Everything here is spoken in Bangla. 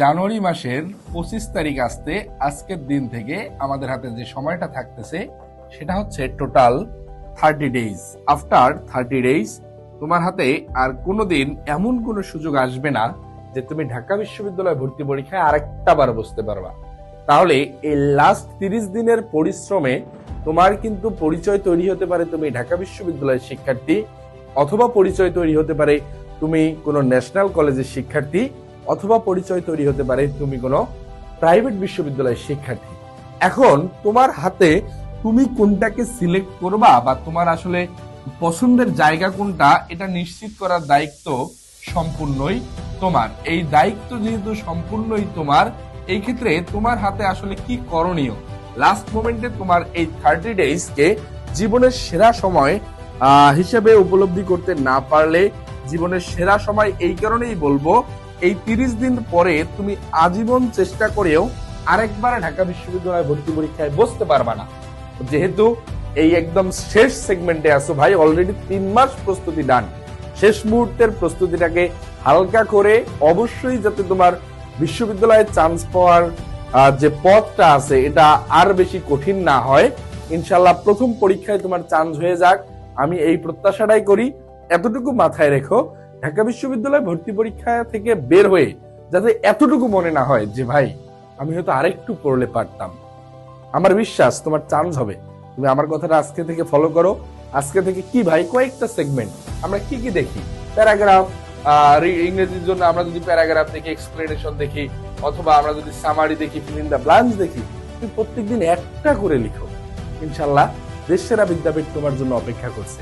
জানুয়ারি মাসের পঁচিশ তারিখ আসতে আজকের দিন থেকে আমাদের হাতে যে সময়টা থাকতেছে, সেটা হচ্ছে total thirty days after thirty days তোমার হাতে আর কোনোদিন এমন কোনো সুযোগ আসবে না যে তুমি ঢাকা বিশ্ববিদ্যালয় ভর্তি পরীক্ষায় আরেকটা বার বসতে পারবা। তাহলে এই লাস্ট তিরিশ দিনের পরিশ্রমে তোমার কিন্তু পরিচয় তৈরি হতে পারে তুমি ঢাকা বিশ্ববিদ্যালয়ের শিক্ষার্থী, অথবা পরিচয় তৈরি হতে পারে তুমি কোনো ন্যাশনাল কলেজের শিক্ষার্থী অথবা পরিচয় তৈরি হতে পারে তুমি কোনো প্রাইভেট বিশ্ববিদ্যালয়ের শিক্ষার্থী। এখন তোমার হাতে তুমি কোনটাকে সিলেক্ট করবা বা তোমার আসলে পছন্দের জায়গা কোনটা, এটা নিশ্চিত করার দায়িত্ব সম্পূর্ণই তোমার। এই দায়িত্ব যেহেতু সম্পূর্ণই তোমার, এই ক্ষেত্রে তোমার হাতে আসলে কি করণীয়? লাস্ট মোমেন্টে তোমার এই থার্টি ডেইজকে জীবনের সেরা সময় হিসেবে উপলব্ধি করতে না পারলে জীবনের সেরা সময় এই কারণেই বলব এই তিরিশ দিন পরে তুমি আজীবন চেষ্টা করেও আরেকবার ঢাকা বিশ্ববিদ্যালয় ভর্তি পরীক্ষায় বসতে পারবা না। যেহেতু এই একদম শেষ সেগমেন্টে আছো ভাই অলরেডি তিন মাস প্রস্তুতি ডান শেষ মুহূর্তের প্রস্তুতিটাকে হালকা করে অবশ্যই যাতে তোমার বিশ্ববিদ্যালয়ে চান্স পাওয়ার যে পথটা আছে, এটা আর বেশি কঠিন না হয়। ইনশাল্লাহ প্রথম পরীক্ষায় তোমার চান্স হয়ে যাক। আমি এই প্রত্যাশাটাই করি। এতটুকু মাথায় রেখো ঢাকা বিশ্ববিদ্যালয় ভর্তি পরীক্ষা থেকে বের হয়ে যাতে এতটুকু মনে না হয় যে, ভাই, আমি হয়তো আরেকটু পড়লে পারতাম। আমার বিশ্বাস, তোমার চান্স হবে। তুমি আমার কথাটা আজকে থেকে ফলো করো। আজকে থেকে কি, ভাই? কয়েকটা সেগমেন্ট আমরা কি কি দেখি? প্যারাগ্রাফ ইংরেজির জন্য আমরা যদি প্যারাগ্রাফ দেখি এক্সপ্লেনেশন দেখি, অথবা আমরা যদি সামারি দেখি ফিল ইন দ্য ব্লান্স দেখি, তুমি প্রত্যেকদিন একটা করে লিখো। ইনশাল্লাহ দেশ সেরা বিদ্যাপীঠ তোমার জন্য অপেক্ষা করছে।